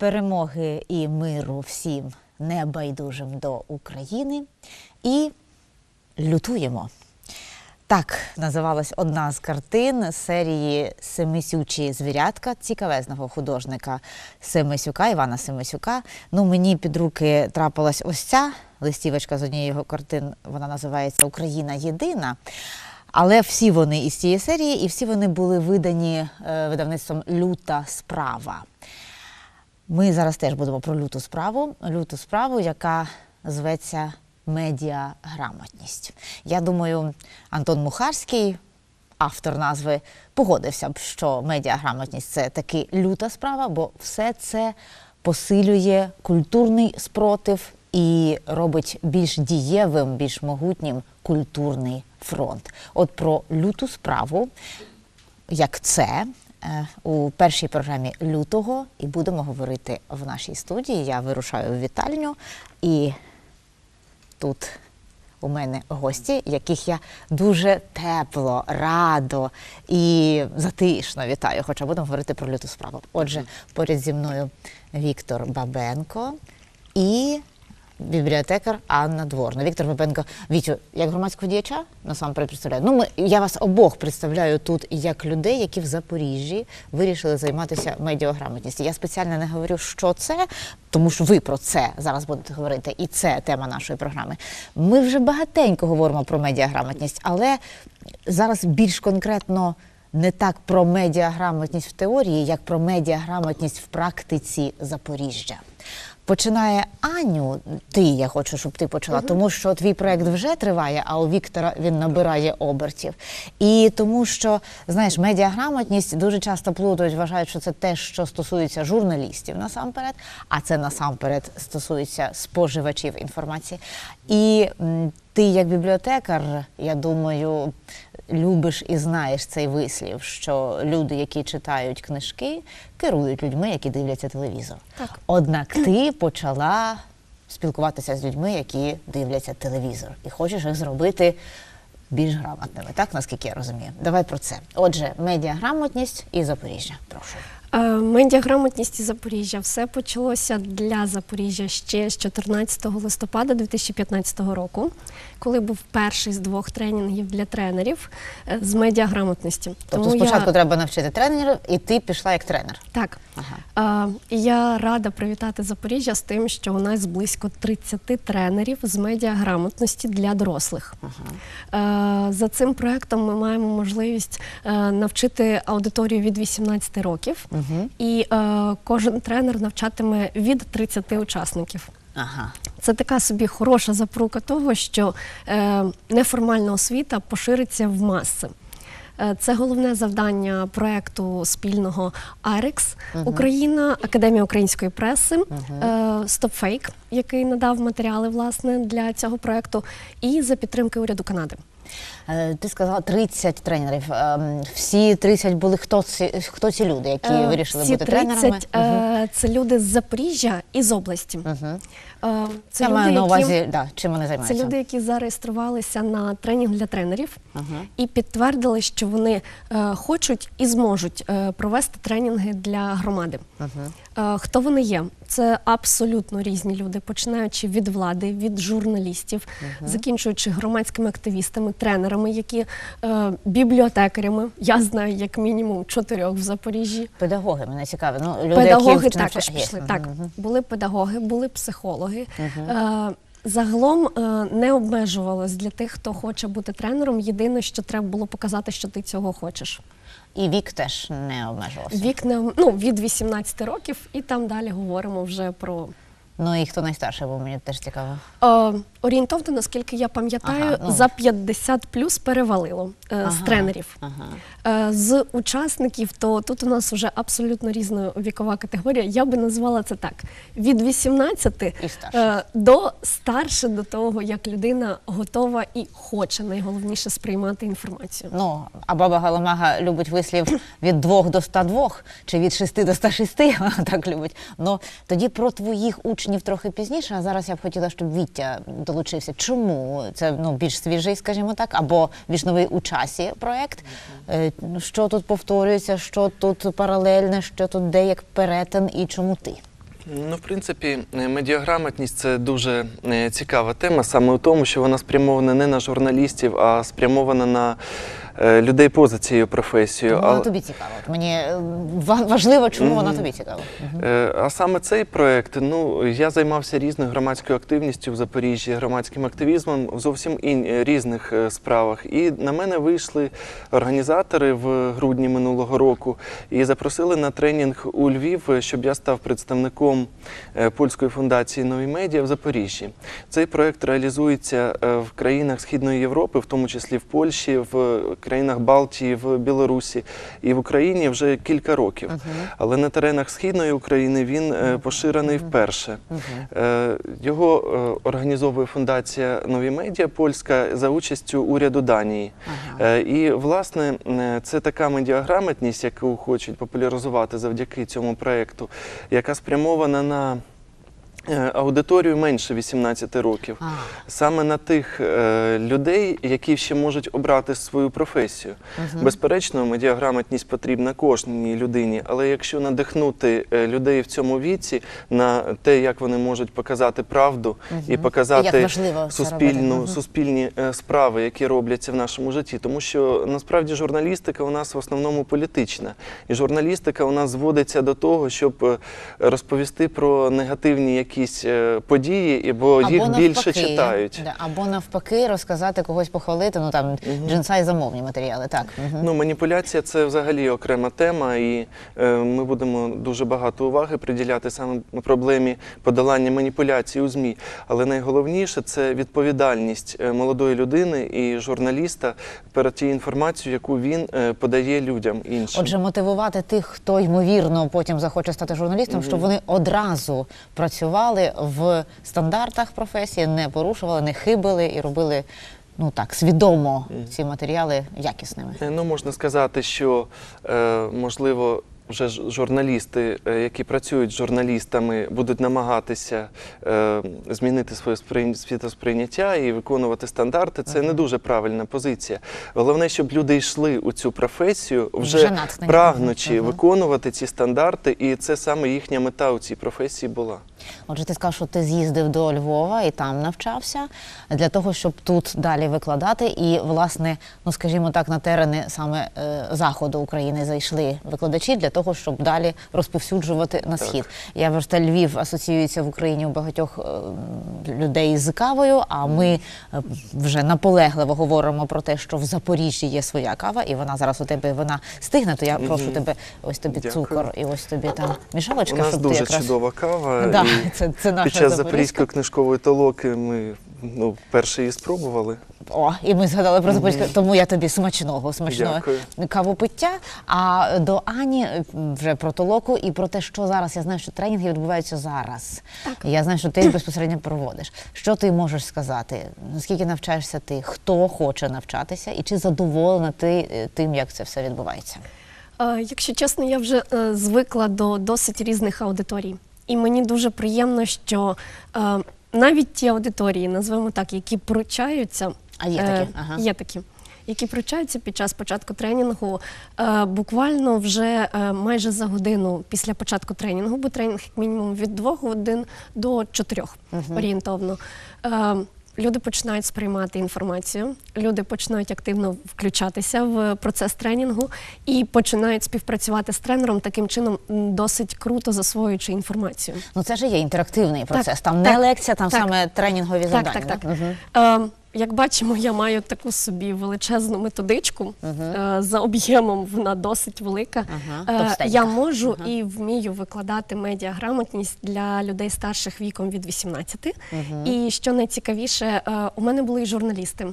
перемоги і миру всім небайдужим до України і лютуємо. Так називалась одна з картин серії Семисючі звірятка цікавезного художника Семисюка, Івана Семисюка. Ну, мені під руки трапилась ось ця листівочка з однієї його картин. Вона називається Україна єдина. Але всі вони із цієї серії, і всі вони були видані е, видавництвом Люта справа. Ми зараз теж будемо про люту справу. Люту справу, яка зветься медіаграмотність. Я думаю, Антон Мухарський, автор назви, погодився б, що медіаграмотність це таки люта справа, бо все це посилює культурний спротив і робить більш дієвим, більш могутнім культурний фронт. От про люту справу, як це. Е, У першій програмі лютого і будемо говорити в нашій студії. Я вирушаю в вітальню, і тут у мене гості, яких я дуже тепло, радо і затишно вітаю. Хоча будемо говорити про люту справу. Отже, поряд зі мною Віктор Бабенко і бібліотекар Анна Дворна. Віктор Бабенко, Вітю, як громадського діяча насамперед представляю. Ну, ми, я вас обох представляю тут як людей, які в Запоріжжі вирішили займатися медіаграмотністю. Я спеціально не говорю, що це, тому що ви про це зараз будете говорити, і це тема нашої програми. Ми вже багатенько говоримо про медіаграмотність, але зараз більш конкретно. Не так про медіаграмотність в теорії, як про медіаграмотність в практиці Запоріжжя. Починає Аню, ти я хочу, щоб ти почала, тому що твій проект вже триває, а у Віктора він набирає обертів. І тому що, знаєш, медіаграмотність дуже часто плутають, вважають, що це те, що стосується журналістів насамперед, а це насамперед стосується споживачів інформації. І ти, як бібліотекар, я думаю, любиш і знаєш цей вислів, що люди, які читають книжки, керують людьми, які дивляться телевізор. Так. Однак ти почала спілкуватися з людьми, які дивляться телевізор, і хочеш їх зробити більш грамотними, так наскільки я розумію. Давай про це. Отже, медіаграмотність і Запоріжжя. Прошу. Е, Медіаграмотність і Запоріжжя. Все почалося для Запоріжжя ще з 14 листопада 2015 року, коли був перший з двох тренінгів для тренерів е, з медіаграмотності. Тобто спочатку треба навчити тренерів, і ти пішла як тренер. Так. Ага. Е, Я рада привітати Запоріжжя з тим, що у нас близько 30 тренерів з медіаграмотності для дорослих. Е, За цим проектом ми маємо можливість е, навчити аудиторію від 18 років, і е, кожен тренер навчатиме від 30 учасників. Ага. Це така собі хороша запорука того, що е, неформальна освіта пошириться в маси. Е, Це головне завдання проекту спільного АРЕКС Україна, Академія української преси, Стопфейк, який надав матеріали власне для цього проекту, і за підтримки уряду Канади. Е, Ти сказала 30 тренерів. Ем, Всі 30 були хто ці, хто ці люди, які вирішили Ці бути 30 тренерами? це люди з Запоріжжя і з області. Е, Це я маю на увазі, да, чим вони Це люди, які зареєструвалися на тренінг для тренерів Ага. і підтвердили, що вони е, хочуть і зможуть е, провести тренінги для громади. Е, хто вони є? Це абсолютно різні люди, починаючи від влади, від журналістів, закінчуючи громадськими активістами, тренерами, які е, бібліотекарями. Я знаю як мінімум чотирьох в Запоріжжі. Педагоги, мене цікаво. Ну, люди, Педагоги які також навча- є. пішли. Так, були педагоги, були психологи. Е, Загалом е, не обмежувалось для тих, хто хоче бути тренером. Єдине, що треба було показати, що ти цього хочеш. І вік теж не обмежувався. Вік не ну від 18 років, і там далі говоримо вже про Ну і хто найстарший, бо мені теж цікаво. е, орієнтовно, наскільки я пам'ятаю, Ага, ну. за 50 плюс перевалило е, з тренерів. Ага. Е, З учасників, то тут у нас вже абсолютно різна вікова категорія. Я би назвала це так: від 18 І старше. е, до старше до того, як людина готова і хоче найголовніше сприймати інформацію. Ну, а баба Галамага любить вислів від 2 до 102, чи від 6 до 106, вона так любить. Ну, тоді про твоїх учнів трохи пізніше, а зараз я б хотіла, щоб Віття долучився. Чому? Це ну, більш свіжий, скажімо так, або більш новий у часі проєкт. Ну, Що тут повторюється, що тут паралельне, що тут де як перетин і чому ти? Ну, в принципі, е, медіаграмотність це дуже е, цікава тема, саме у тому, що вона спрямована не на журналістів, а спрямована на людей поза цією професією. Вона Але- тобі цікава? От Мені е, ва- важливо, чому вона тобі цікава. Е, А саме цей проект, ну я займався різною громадською активністю в Запоріжжі, громадським активізмом в зовсім ін... е, різних е, справах. І на мене вийшли організатори в грудні минулого року і запросили на тренінг у Львів, е, щоб я став представником е, польської фундації Нові медіа в Запоріжжі. Цей проект реалізується е, в країнах Східної Європи, в тому числі в Польщі, в країнах Балтії, в Білорусі і в Україні вже кілька років. Але на теренах Східної України він е, поширений вперше. Е, Його е, організовує фундація Нові медіа польська за участю уряду Данії. І власне це така медіаграмотність, яку хочуть популяризувати завдяки цьому проекту, яка спрямована на аудиторію менше 18 років. А. Саме на тих е, людей, які ще можуть обрати свою професію. Безперечно, медіаграмотність потрібна кожній людині, але якщо надихнути е, людей в цьому віці на те, як вони можуть показати правду і показати суспільну. Суспільні е, справи, які робляться в нашому житті, тому що насправді журналістика у нас в основному політична, і журналістика у нас зводиться до того, щоб е, розповісти про негативні якісь е, події, бо їх більше читають. да, або навпаки розказати когось похвалити, ну там джинса і замовні матеріали. Так. Ну, маніпуляція це взагалі окрема тема, і е, ми будемо дуже багато уваги приділяти саме проблемі подолання маніпуляцій у ЗМІ. Але найголовніше це відповідальність е, молодої людини і журналіста перед тією інформацією, яку він подає людям іншим. Отже, мотивувати тих, хто ймовірно потім захоче стати журналістом, щоб вони одразу працювали в стандартах професії, не порушували, не хибили і робили ну так свідомо ці матеріали якісними. Е, Ну, можна сказати, що е, можливо. Вже журналісти, е, які працюють з журналістами, будуть намагатися е, змінити своє сприйня- світосприйняття і виконувати стандарти. Це не дуже правильна позиція. Головне, щоб люди йшли у цю професію, вже, Вже прагнучи Мгм. виконувати ці стандарти, і це саме їхня мета у цій професії була. Отже, ти сказав, що ти з'їздив до Львова і там навчався для того, щоб тут далі викладати. І, власне, ну скажімо так, на терени саме е, заходу України зайшли викладачі для того, щоб далі розповсюджувати на схід. Я вважаю, що Львів асоціюється в Україні у багатьох е, людей з кавою. А ми е, вже наполегливо говоримо про те, що в Запоріжжі є своя кава, і вона зараз у тебе вона стигне. То я прошу тебе, ось тобі Дякую. цукор, і ось тобі там мішалочка, У нас щоб дуже ти якраз... чудова кава. Да, і це, це наша під час запорізької книжкової толоки ми ну, вперше її спробували. О, і ми згадали про Запорізьке, тому я тобі смачного, смачного Дякую. кавопиття. А до Ані вже про толоку і про те, що зараз. Я знаю, що тренінги відбуваються зараз. Я знаю, що ти їх безпосередньо проводиш. Що ти можеш сказати? Наскільки навчаєшся ти? Хто хоче навчатися, і чи задоволена ти е, тим, як це все відбувається? Е, Якщо чесно, я вже е, звикла до досить різних аудиторій. І мені дуже приємно, що е, навіть ті аудиторії, назвемо так, які пручаються, А є е, такі? Ага. є такі. Які пручаються під час початку тренінгу, е, буквально вже е, майже за годину після початку тренінгу, бо тренінг як мінімум від двох годин до чотирьох орієнтовно. Е, Люди починають сприймати інформацію, люди починають активно включатися в процес тренінгу і починають співпрацювати з тренером таким чином досить круто засвоюючи інформацію. Ну це ж є інтерактивний процес. там так, не лекція, там так. саме тренінгові Так, завдання. так, так. так. Мгм. Як бачимо, я маю таку собі величезну методичку. Е, за об'ємом вона досить велика. Ага, Е, товстенька. я можу і вмію викладати медіаграмотність для людей старших віком від 18. І що найцікавіше, е, у мене були і журналісти.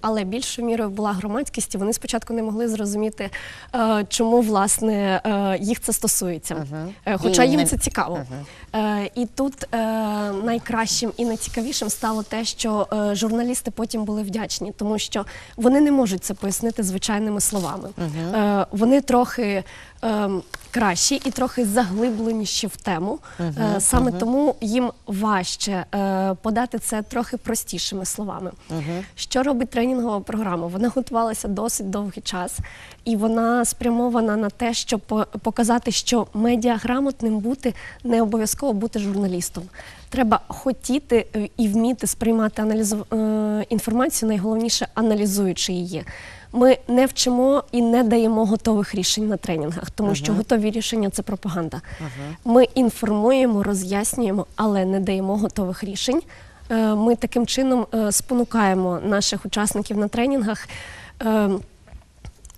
Але більшою мірою була громадськість, і вони спочатку не могли зрозуміти, е, чому власне е, їх це стосується. Е, Хоча І їм не- це цікаво. І тут найкращим і найцікавішим стало те, що журналісти потім були вдячні, тому що вони не можуть це пояснити звичайними словами. Вони трохи. Кращі і трохи заглибленіші в тему. Е, Саме тому їм важче е, подати це трохи простішими словами. Що робить тренінгова програма? Вона готувалася досить довгий час, і вона спрямована на те, щоб показати, що медіаграмотним бути не обов'язково бути журналістом. Треба хотіти е, і вміти сприймати аналізу, інформацію, найголовніше аналізуючи її. Ми не вчимо і не даємо готових рішень на тренінгах, тому що готові рішення це пропаганда. Ми інформуємо, роз'яснюємо, але не даємо готових рішень. Е, Ми таким чином е, спонукаємо наших учасників на тренінгах. е,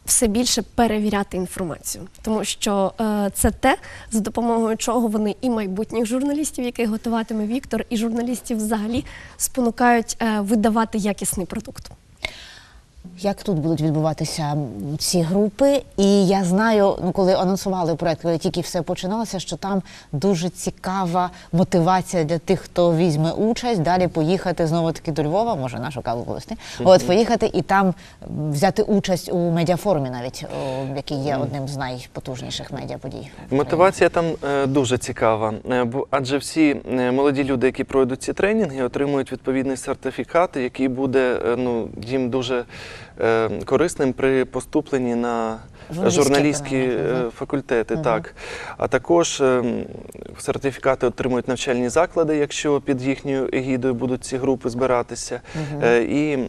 Все більше перевіряти інформацію, тому що е, це те, за допомогою чого вони і майбутніх журналістів, яких готуватиме Віктор, і журналістів взагалі спонукають е, видавати якісний продукт. Як тут будуть відбуватися ці групи? І я знаю, ну коли анонсували проект, коли тільки все починалося, що там дуже цікава мотивація для тих, хто візьме участь, далі поїхати знову таки до Львова, може нашу каву повести. От поїхати і там взяти участь у медіафорумі, навіть о, який є одним з найпотужніших медіаподій. Мотивація там е, дуже цікава, е, бо адже всі е, молоді люди, які пройдуть ці тренінги, отримують відповідний сертифікат, який буде ну, їм дуже корисним при поступленні на Журналістські е, факультети. Так. А також е, сертифікати отримують навчальні заклади, якщо під їхньою егідою будуть ці групи збиратися. Угу. І е,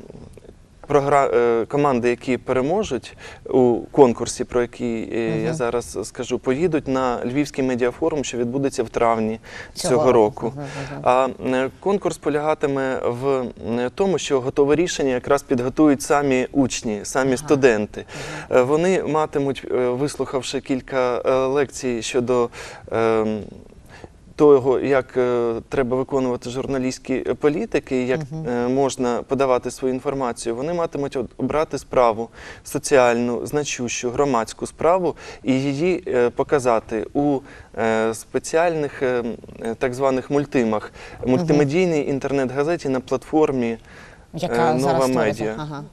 команди, які переможуть у конкурсі, про який е, я зараз скажу, поїдуть на Львівський медіафорум, що відбудеться в травні Цього цього, року. року. А е, конкурс полягатиме в е, тому, що готове рішення якраз підготують самі учні, самі студенти. Е, Вони матимуть, е, вислухавши кілька е, лекцій щодо. Того, як е, треба виконувати журналістські політики, як е, можна подавати свою інформацію, вони матимуть обрати справу соціальну, значущу, громадську справу і її е, показати у е, спеціальних е, е, так званих мультимах, мультимедійній інтернет-газеті на платформі Яка е, зараз нова створюється? медіа. Ага.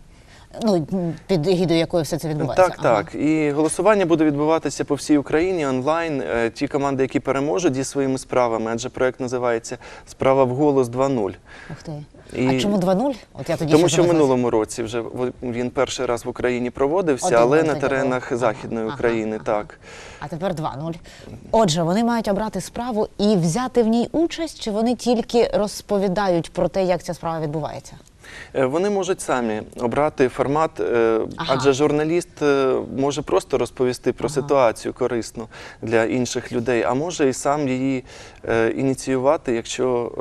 Ну, під егідою якої все це відбувається. Так, так. І голосування буде відбуватися по всій Україні онлайн. Е, Ті команди, які переможуть зі своїми справами, адже проект називається Справа в голос 2.0. Ух ти. І- А чому 2-0? От я тоді Тому що в минулому році вже він перший раз в Україні проводився, Один але на таке було. теренах Західної Ага, України, ага. так. А тепер 2-0. Отже, вони мають обрати справу і взяти в ній участь, чи вони тільки розповідають про те, як ця справа відбувається? Е, Вони можуть самі обрати формат, е, Ага. адже журналіст е, може просто розповісти про ситуацію корисну для інших людей, а може і сам її ініціювати, якщо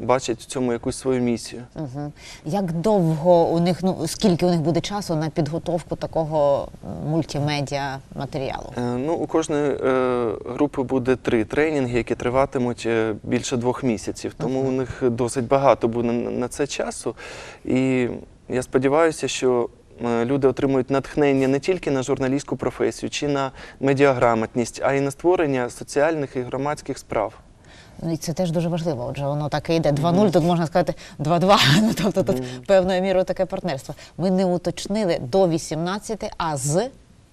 бачить в цьому якусь свою місію. Угу. Як довго у них, ну скільки у них буде часу на підготовку такого мультимедіа матеріалу? Ну, у кожної групи буде три тренінги, які триватимуть більше двох місяців. Тому у них досить багато буде на це часу. І я сподіваюся, що е, люди отримують натхнення не тільки на журналістську професію чи на медіаграмотність, а й на створення соціальних і громадських справ. Ну і це теж дуже важливо. Отже, воно так і йде. 2-0, тут можна сказати 2-2. Ну, тобто тут певною мірою таке партнерство. Ми не уточнили до 18, а з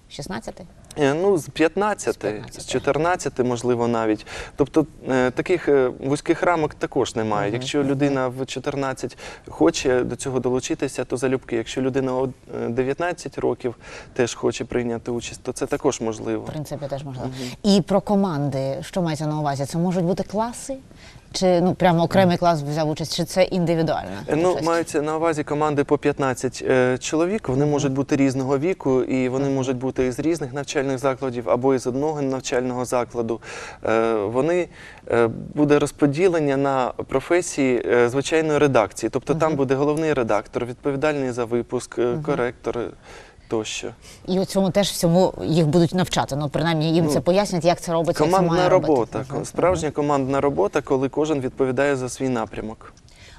16? Е, Ну, з 15, З 15. з 14, можливо, навіть. Тобто е, таких е, вузьких рамок також немає. Якщо людина в 14 хоче до цього долучитися, то залюбки. Якщо людина е, 19 років теж хоче прийняти участь, то це також можливо. В принципі, теж можливо. І про команди, що мається на увазі? Це можуть бути класи? Чи ну прямо окремий клас взяв участь, чи це індивідуальна? Е, Ну, маються на увазі команди по 15 е, чоловік. Вони можуть бути різного віку, і вони можуть бути із різних навчальних закладів або із одного навчального закладу. Е, вони е, буде розподілення на професії е, звичайної редакції. Тобто там буде головний редактор, відповідальний за випуск, е, коректор тощо. І у цьому теж всьому їх будуть навчати. Ну, принаймні їм це пояснять, як це робиться. як це Командна має робота, робити. Справжня командна робота, коли кожен відповідає за свій напрямок.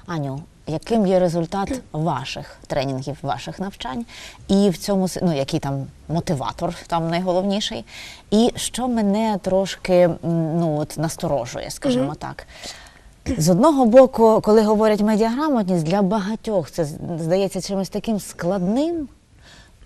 Аню, яким є результат ваших тренінгів, ваших навчань? І в цьому ну, який там мотиватор там найголовніший? І що мене трошки ну, от, насторожує, скажімо так. З одного боку, коли говорять медіаграмотність, для багатьох це здається чимось таким складним.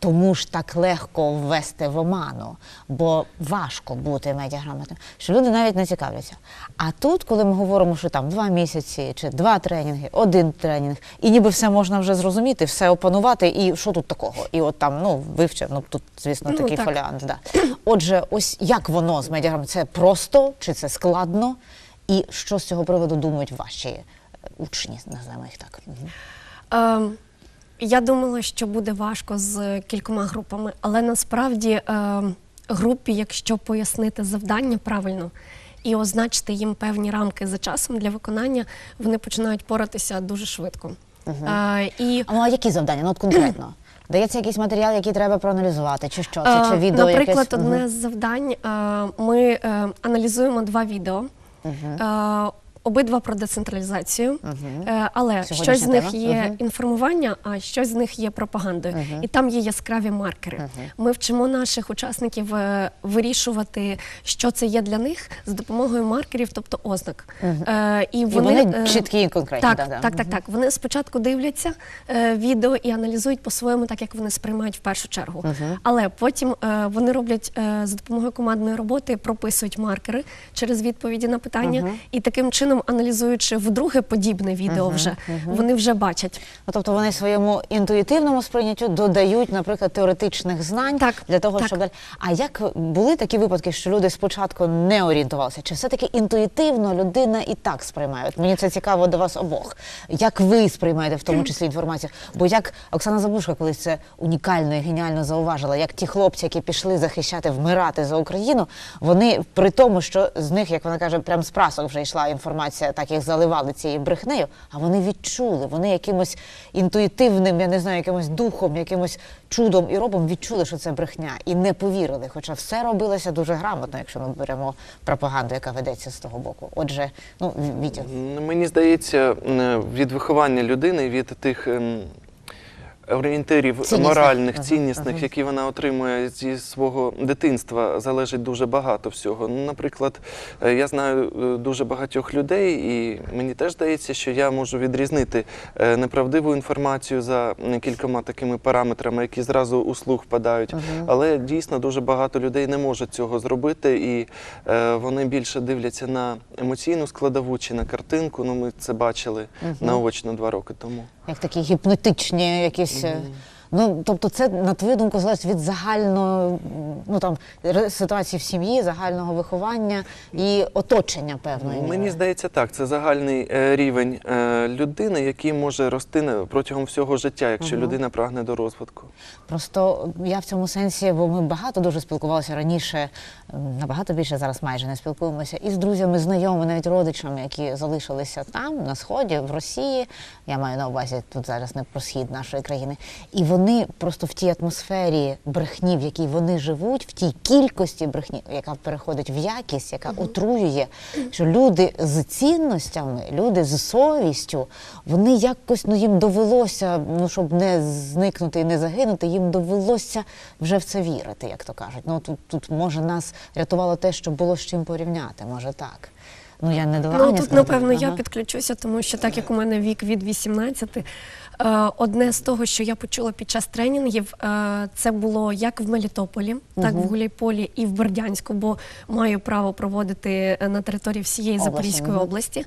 Тому ж так легко ввести в оману, бо важко бути медіаграмотним, що люди навіть не цікавляться. А тут, коли ми говоримо, що там два місяці чи два тренінги, один тренінг, і ніби все можна вже зрозуміти, все опанувати, і що тут такого? І от там ну вивчив, ну тут, звісно, Ну, такий так. фоліант. Да. Отже, ось як воно з медіаграмотним? Це просто чи це складно? І що з цього приводу думають ваші е, учні, називаємо їх так. Мгм. Я думала, що буде важко з кількома групами, але насправді ем, групі, якщо пояснити завдання правильно і означити їм певні рамки за часом для виконання, вони починають поратися дуже швидко. Е, і А ну а які завдання? Ну от конкретно. Дається якийсь матеріал, який треба проаналізувати, чи що? Це чи Е, відео Наприклад, якесь? одне з завдань е, ми е, аналізуємо два відео. Е, Обидва про децентралізацію, Е, але щось з них є Мгм. інформування, а щось з них є пропагандою. І там є яскраві маркери. Ми вчимо наших учасників е, вирішувати, що це є для них з допомогою маркерів, тобто ознак. Е, І вони чіткі і конкретні, Так, да-да. так, так, так. Вони спочатку дивляться е, відео і аналізують по-своєму, так як вони сприймають в першу чергу. Але потім е, вони роблять е, за допомогою командної роботи, прописують маркери через відповіді на питання, і таким чином, аналізуючи вдруге подібне відео, вже вони вже бачать. Ну, тобто вони своєму інтуїтивному сприйняттю додають, наприклад, теоретичних знань Так, для того, так. щоб далі. А як були такі випадки, що люди спочатку не орієнтувалися? Чи все-таки інтуїтивно людина і так сприймає? От мені це цікаво до вас обох. Як ви сприймаєте в тому числі інформацію? Бо як Оксана Забушка колись це унікально і геніально зауважила, як ті хлопці, які пішли захищати, вмирати за Україну, вони при тому, що з них, як вона каже, прям з прасок вже йшла інформація, так їх заливали цією брехнею, а вони відчули, вони якимось інтуїтивним, я не знаю, якимось духом, якимось чудом і робом відчули, що це брехня, і не повірили. Хоча все робилося дуже грамотно, якщо ми беремо пропаганду, яка ведеться з того боку. Отже, ну Вітя. Мені здається, від виховання людини, від тих ем, орієнтирів Ціннісних. моральних, Ага, ціннісних, ага. які вона отримує зі свого дитинства, залежить дуже багато всього. Ну, наприклад, е, я знаю е, дуже багатьох людей, і мені теж здається, що я можу відрізнити е, неправдиву інформацію за кількома такими параметрами, які зразу у слух впадають. Але дійсно дуже багато людей не можуть цього зробити, і вони більше дивляться на емоційну складову чи на картинку. Ну, ми це бачили наочно два роки тому. Як такі гіпнотичні якісь. Ну, тобто, це, на твою думку, залежить від загальної ну, там, ситуації в сім'ї, загального виховання і оточення певної. Мені здається, так. Це загальний е, рівень е, людини, який може рости протягом всього життя, якщо людина прагне до розвитку. Просто я в цьому сенсі, бо ми багато дуже спілкувалися раніше, набагато більше зараз майже не спілкуємося, і з друзями, знайомими, навіть родичами, які залишилися там, на сході, в Росії. Я маю на увазі тут зараз не про схід нашої країни. І вони просто в тій атмосфері брехні, в якій вони живуть, в тій кількості брехні, яка переходить в якість, яка отруює, що люди з цінностями, люди з совістю, вони якось ну їм довелося, ну щоб не зникнути і не загинути, їм довелося вже в це вірити, як то кажуть. Ну тут, тут може нас рятувало те, що було з чим порівняти, може так. Ну я не дала Ну тут, напевно, я підключуся, тому що так як у мене вік від 18, е, одне з того, що я почула під час тренінгів, е, це було як в Мелітополі, так в Гуляйполі і в Бердянську, бо маю право проводити е, на території всієї Області, Запорізької області.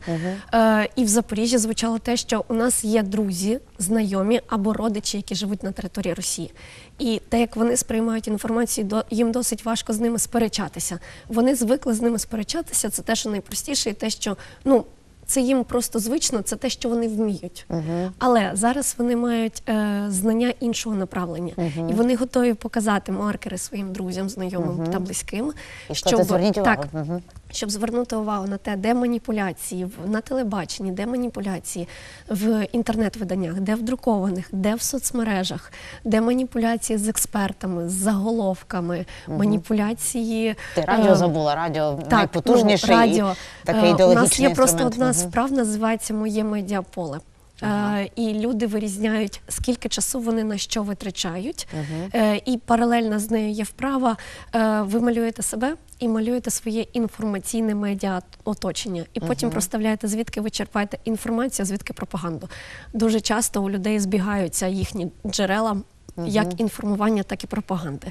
Е, І в Запоріжжі звучало те, що у нас є друзі, знайомі або родичі, які живуть на території Росії. І те, як вони сприймають інформацію, їм досить важко з ними сперечатися. Вони звикли з ними сперечатися. Це те, що найпростіше, і те, що ну. Це їм просто звично, це те, що вони вміють. Але зараз вони мають е, знання іншого направлення, і вони готові показати маркери своїм друзям, знайомим та близьким, І щоб зверніть увагу. так, Мгм. Щоб звернути увагу на те, де маніпуляції на телебаченні, де маніпуляції в інтернет-виданнях, де в друкованих, де в соцмережах, де маніпуляції з експертами, з заголовками, маніпуляції. Ти радіо е, забула, радіо так, найпотужніший ну, радіо. і такий ідеологічний У нас є просто одна справа, називається Моє медіаполе. Е, і люди вирізняють, скільки часу вони на що витрачають. Е, і паралельно з нею є вправа. Е, ви малюєте себе і малюєте своє інформаційне медіа оточення. І потім проставляєте, звідки ви черпаєте інформацію, звідки пропаганду. Дуже часто у людей збігаються їхні джерела. Як інформування, так і пропаганди.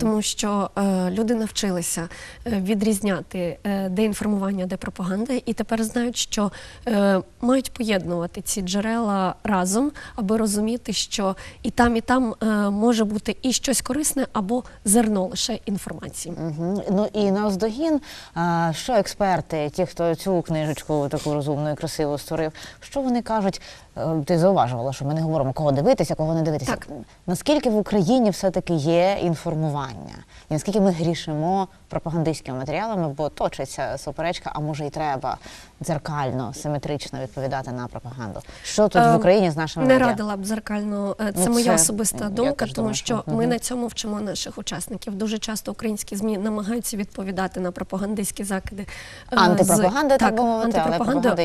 Тому що е, люди навчилися е, відрізняти, е, де інформування, де пропаганда, і тепер знають, що е, мають поєднувати ці джерела разом, аби розуміти, що і там, і там е, може бути і щось корисне, або зерно лише інформації. Ну і навздогін, а, що експерти, ті, хто цю книжечку таку розумну і красиву створив, що вони кажуть? Е, Ти зауважувала, що ми не говоримо, кого дивитися, кого не дивитися. Так. Наскільки в Україні все-таки є інформування? І наскільки ми грішимо пропагандистськими матеріалами, бо точиться суперечка, а може й треба дзеркально, симетрично відповідати на пропаганду. Що тут в Е, Україні з нашими Не медіа? радила б зеркально. Е, Це Ну, моя це, особиста думка, тому думаю, що що, ми на цьому вчимо наших учасників. Дуже часто українські змі намагаються відповідати на пропагандистські закиди. е, Антипропаганди, з- так би мовити,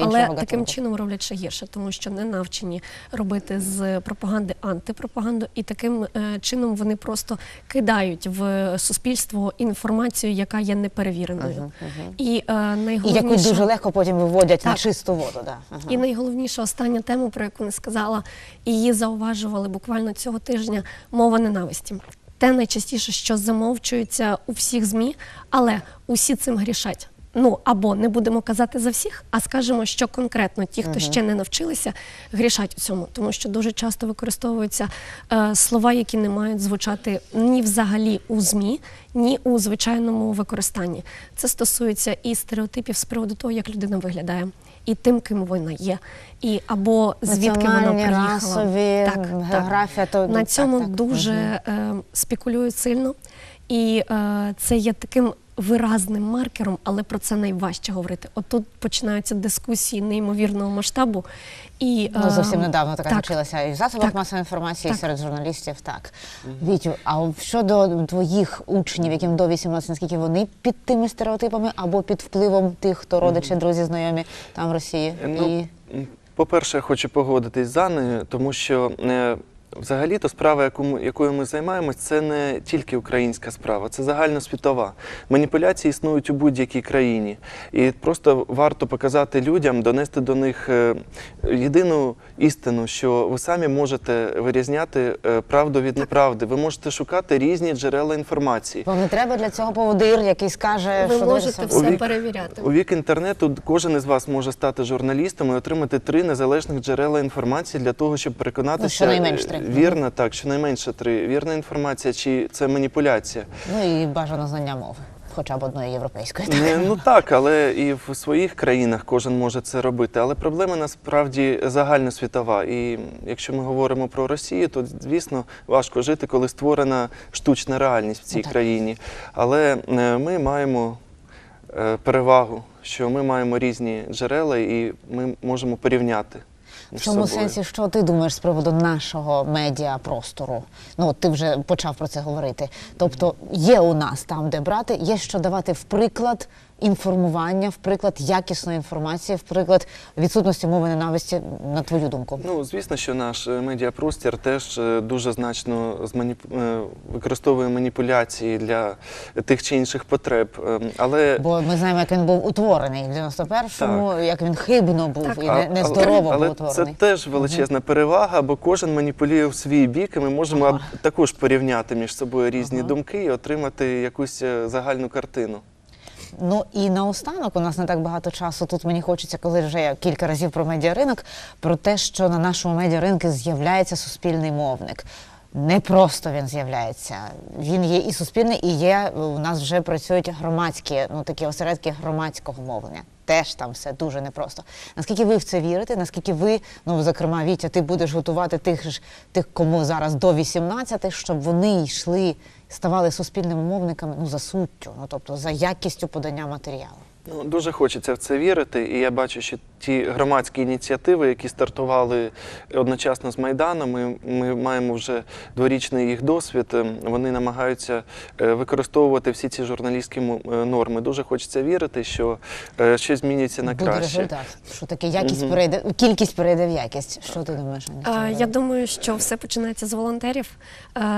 але але таким чином роблять ще гірше, тому що не навчені робити з пропаганди антипропаганду, і таким е, чином вони просто кидають в суспільство інформацію, яка є неперевіреною. І е, І яку дуже легко потім виводять на чисту воду. Да. Ага. і найголовніша остання тема, про яку не сказала, її зауважували буквально цього тижня мова ненависті. Те найчастіше, що замовчується у всіх ЗМІ, але усі цим грішать. Ну або не будемо казати за всіх, а скажемо, що конкретно ті, хто ще не навчилися, грішать у цьому, тому що дуже часто використовуються е, слова, які не мають звучати ні взагалі у ЗМІ, ні у звичайному використанні. Це стосується і стереотипів з приводу того, як людина виглядає, і тим, ким вона є, і або звідки вона приїхала. расові, географія, то- на так, цьому так. дуже е, спекулюють сильно, і е, це є таким виразним маркером, але про це найважче говорити. Отут починаються дискусії неймовірного масштабу. І, Ну, зовсім е, недавно така так. точилася і в засобах Так. масової інформації, і серед журналістів. Так. Вітю, а щодо твоїх учнів, яким до 18, наскільки вони під тими стереотипами або під впливом тих, хто родичі, друзі, знайомі там в Росії? Ну, і... м, по-перше, я хочу погодитись з Анною, тому що е, взагалі-то справа, яку ми- якою ми займаємось, це не тільки українська справа, це загальносвітова. Маніпуляції існують у будь-якій країні. І просто варто показати людям, донести до них е, єдину істину, що ви самі можете вирізняти е, правду від неправди. Ви можете шукати різні джерела інформації. Вам не треба для цього поводир, який скаже, Ви що можете все У вік- перевіряти. У вік інтернету кожен із вас може стати журналістом і отримати три незалежних джерела інформації для того, щоб переконатися Ну, щонайменш три. Вірна, так, щонайменше три. Вірна інформація чи це маніпуляція. Ну і бажано знання мови, хоча б одної європейської. Не, ну так, але і в своїх країнах кожен може це робити. Але проблема насправді загальносвітова. І якщо ми говоримо про Росію, то звісно важко жити, коли створена штучна реальність в цій Ну, країні. Але е, ми маємо е, перевагу, що ми маємо різні джерела, і ми можемо порівняти. В цьому собою. сенсі, що ти думаєш з приводу нашого медіапростору? Ну, от ти вже почав про це говорити. Тобто є у нас там, де брати, є що давати в приклад інформування, в приклад якісної інформації, в приклад відсутності мови ненависті, на твою думку. Ну, звісно, що наш е, медіапростір теж е, дуже значно зманіп- е, використовує маніпуляції для тих чи інших потреб. Ем, Але Бо ми знаємо, як він був утворений в 91-му, як він хибно був Так. і А- не- нездорово але, був але це теж величезна перевага, бо кожен маніпулює в свій бік, і ми можемо Ага. також порівняти між собою різні Ага. думки і отримати якусь загальну картину. Ну і наостанок у нас не так багато часу. Тут мені хочеться, коли вже я кілька разів про медіаринок, про те, що на нашому медіаринку з'являється суспільний мовник. Не просто він з'являється. Він є і суспільний, і є у нас вже працюють громадські, ну такі осередки громадського мовлення. Теж там все дуже непросто. Наскільки ви в це вірите? Наскільки ви, ну зокрема, Вітя, ти будеш готувати тих ж тих, кому зараз до 18, щоб вони йшли, ставали суспільними мовниками ну за суттю, ну тобто за якістю подання матеріалу. Ну, дуже хочеться в це вірити, і я бачу, що ті громадські ініціативи, які стартували одночасно з Майданом, ми, ми маємо вже дворічний їх досвід. ем, Вони намагаються е, використовувати всі ці журналістські е, норми. Дуже хочеться вірити, що е, щось зміниться на Буде краще. результат. Що таке якість Мгм. перейде, кількість перейде в якість. Що ти думаєш? Е, Я думаю, що все починається з волонтерів.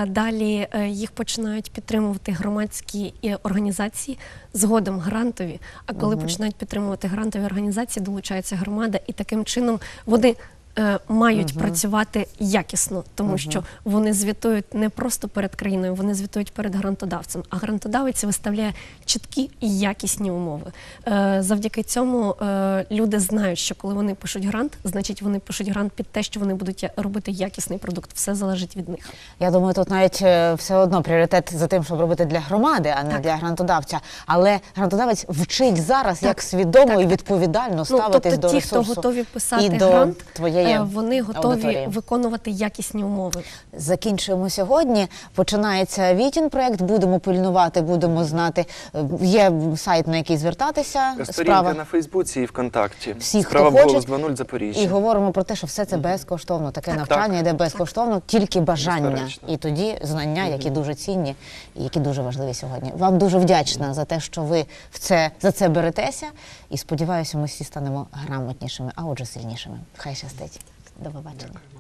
Далі їх починають підтримувати громадські організації, згодом грантові. А коли починають підтримувати грантові організації, долучається громада, і таким чином вони. Е, мають працювати якісно, тому що вони звітують не просто перед країною, вони звітують перед грантодавцем. А грантодавець виставляє чіткі і якісні умови. Е, Завдяки цьому е, люди знають, що коли вони пишуть грант, значить вони пишуть грант під те, що вони будуть робити якісний продукт. Все залежить від них. Я думаю, тут навіть е, все одно пріоритет за тим, щоб робити для громади, а не Так. для грантодавця. Але грантодавець вчить зараз, як свідомо і відповідально ставитись тобто до ті, хто готові писати і до твоєї е, вони готові аудиторії. виконувати якісні умови. Закінчуємо сьогодні. Починається Вітін проект. Будемо пильнувати, будемо знати. Е, Є сайт, на який звертатися. Сторінка на Фейсбуці і ВКонтакті. Всі, Справа в хоче, голос 2.0 Запоріжжя. І говоримо про те, що все це безкоштовно. Таке навчання Так. йде безкоштовно, тільки бажання. Безперечно. І тоді знання, які дуже цінні і які дуже важливі сьогодні. Вам дуже вдячна за те, що ви в це за це беретеся. І сподіваюся, ми всі станемо грамотнішими, а отже сильнішими. Хай щастить. До побачення. Дякую.